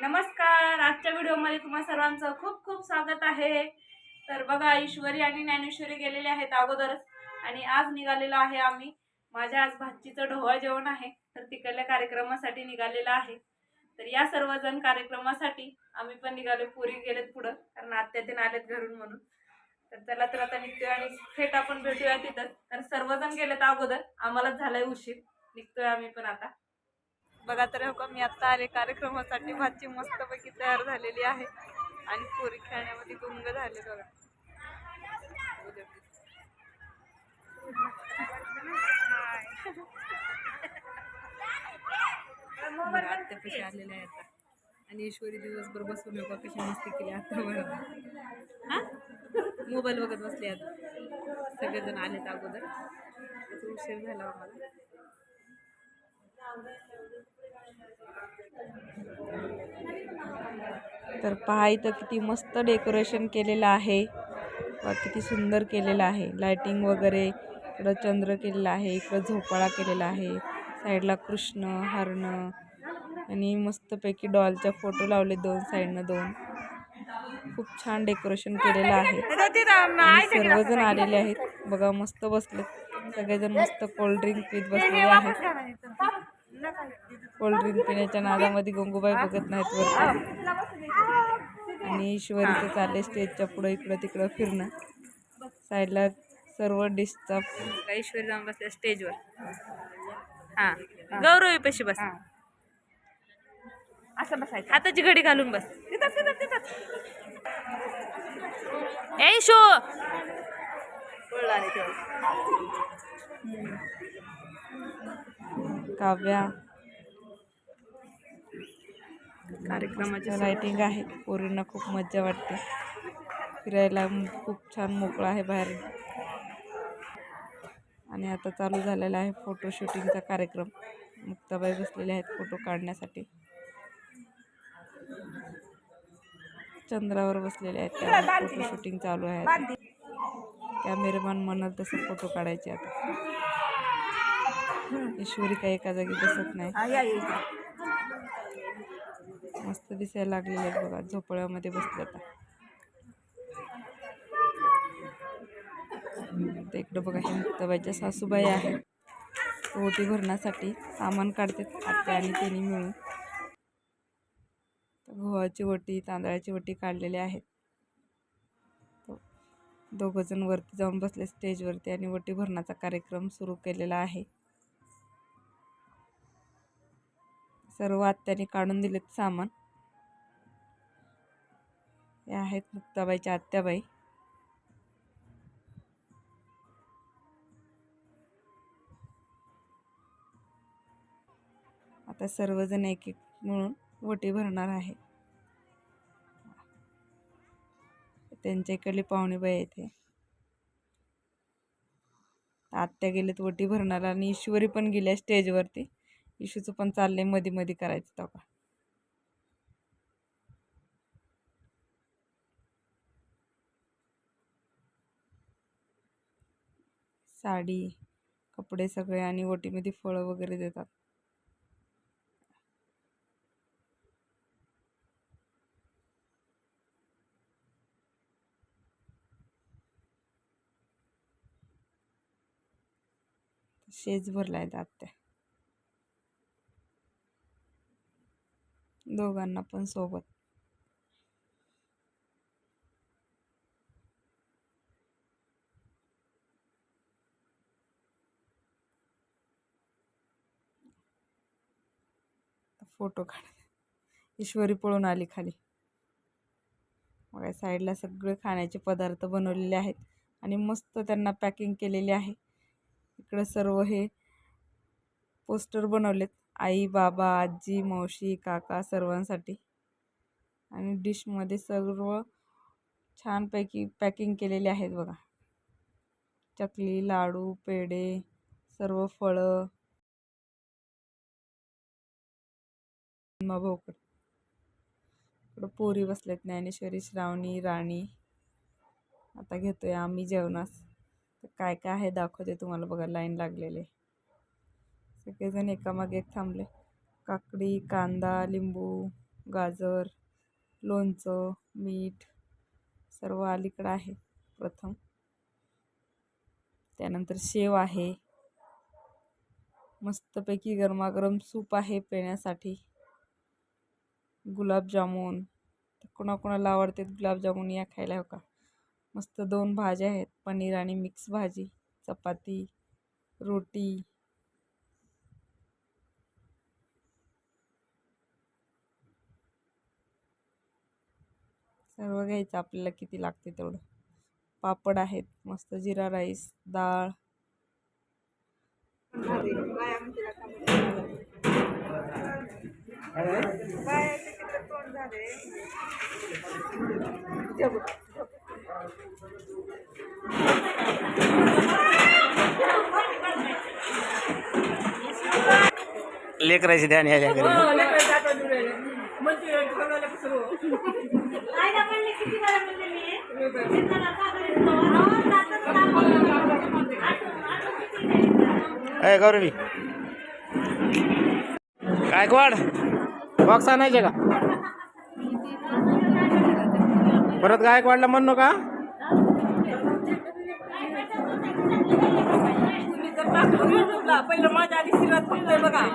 नमस्कार. आजच्या व्हिडिओमध्ये तुम्हा सर्वांचं खूप खूप स्वागत आहे. तर बघा ईश्वरी आणि ज्ञानेश्वरी गेलेले आहेत अगोदरच आणि आज निघालेलो आहे आम्ही. माझ्या आज भाचीचं ढोवा जेवण आहे तर तिकडल्या कार्यक्रमासाठी निघालेलं आहे. तर या सर्वजण कार्यक्रमासाठी आम्ही पण निघालो पुरी गेलेत पुढं कारण आत्या ते आलेत घरून म्हणून. तर चला तर आता निघतोय आणि थेट आपण भेटूया तिथं. तर सर्वजण गेलेत अगोदर आम्हालाच झालाय उशीर. निघतोय आम्ही पण आता. बघा तर हो का मी आत्ता आले कार्यक्रमासाठी. भाजी मस्तपैकी तयार झालेली आहे. आणि पोरी खेळण्यामध्ये गुंग झाले बघा. आत्यापाशी आलेले आहे आता. आणि ईश्वरी दिवसभर बसून योगा कशी मस्ती केली आता बरं हां? मोबाईल बघत बसले आता. सगळेजण आलेत अगोदर. उशीर झाला आम्हाला तर पहा इथं किती मस्त डेकोरेशन केलेलं आहे. किती सुंदर केलेलं आहे. लाइटिंग वगैरे इकडं चंद्र केलेलं आहे इकडं झोपाळा केलेला आहे. साईडला कृष्ण हरणं आणि मस्तपैकी डॉलच्या फोटो लावले दोन साईडनं दोन. खूप छान डेकोरेशन केलेलं आहे. सर्वजण आलेले आहेत. बघा मस्त बसले. सगळेजण मस्त कोल्ड्रिंक पीत बसलेले आहेत. कोल्ड्रिंक पिण्याच्या नादामध्ये गंगूबाई बघत नाहीत वरती. आणि ईश्वरीचं चालले स्टेजच्या पुढं इकडं तिकडं फिरणं. साईडला सर्व डिशचा ईश्वरी जाऊन बसल्या स्टेजवर हां. गौरवी पशी बस. असं बसायचं. हाताची घडी घालून बस. तिथं तिथं तिथं ए शो काव्या. कार्यक्रमाची लाइटिंग आहे. पोरींना खूप मज्जा वाटते. फिरायला खूप छान मोकळा आहे बाहेर. आणि आता चालू झालेला आहे फोटो शूटिंगचा कार्यक्रम. मुक्ताबाई बसलेले आहेत फोटो काढण्यासाठी. चंद्रावर बसलेले आहेत त्यावर फोटो शूटिंग चालू आहे. कॅमेरामॅन म्हणाल तसं फोटो काढायचे आता. ईश्वरी काही एका जागी बसत नाही. मस्त दिसायला लागलेले आहेत बघा झोपळ्यामध्ये बसले आता. इकडं बघा हे मुक्ताबाईच्या सासूबाई आहेत. ओटी भरण्यासाठी सामान काढतात आत्या आणि त्यांनी मिळून. गव्हाची वटी तांदळाची वटी काढलेली आहेत. दोघं जण वरती जाऊन बसले स्टेजवरती आणि वटी भरण्याचा कार्यक्रम सुरू केलेला आहे. सर्व आत्याने काढून दिलेत सामान. हे आहेत मुक्ताबाईच्या आत्याबाई. आता सर्वजण एक एक मिळून वटी भरणार आहे. त्यांच्या इकडली पाहुणेबाई आहेत आत्या गेलेत वटी भरणार आणि ईश्वरी पण गेल्या स्टेजवरती इशूचं पण चाललंयमध्ये मध्ये करायचं तेव्हा साडी कपडे सगळे आणि ओटीमध्ये फळं वगैरे देतात. शेज भरला आहेत आत्या दोघांना पण सोबत. फोटो काढ. ईश्वरी पळून आली खाली. मग या साईडला सगळे खाण्याचे पदार्थ बनवलेले आहेत आणि मस्त त्यांना पॅकिंग केलेली आहे. इकडं सर्व हे पोस्टर बनवलेत. आई बाबा आजी मावशी काका सर्वांसाठी. आणि डिशमध्ये सर्व छानपैकी पॅकिंग केलेले आहेत बघा. चकली लाडू पेढे सर्व फळं. भाऊकडे. इकडं पोरी बसल्यात ज्ञानेश्वरी श्रावणी राणी. आता घेतोय आम्ही जेवणास. तर काय काय आहे दाखवते तुम्हाला बघा लाईन लागलेले. सगळेजण एकामागे एक थांबले. काकडी कांदा लिंबू गाजर लोणचं मीठ सर्व अलीकडं आहे प्रथम. त्यानंतर शेव आहे. मस्तपैकी गरमागरम सूप आहे पिण्यासाठी. गुलाबजामुन. कोणाकोणाला आवडते गुलाबजामुन या खायला हो का? मस्त दोन भाज्या आहेत पनीर आणि मिक्स भाजी चपाती रोटी. सर्व घ्यायचं आपल्याला किती लागते तेवढं. पापड आहेत मस्त जिरा राईस डाळ. लेकरायचे ध्यान याच्या घरी. अय गौरवी. गायकवाड बॉक्स आणायचे का? परत गायकवाडला म्हणू का पहिलं माझ्या आधी शिरात फक्त बघा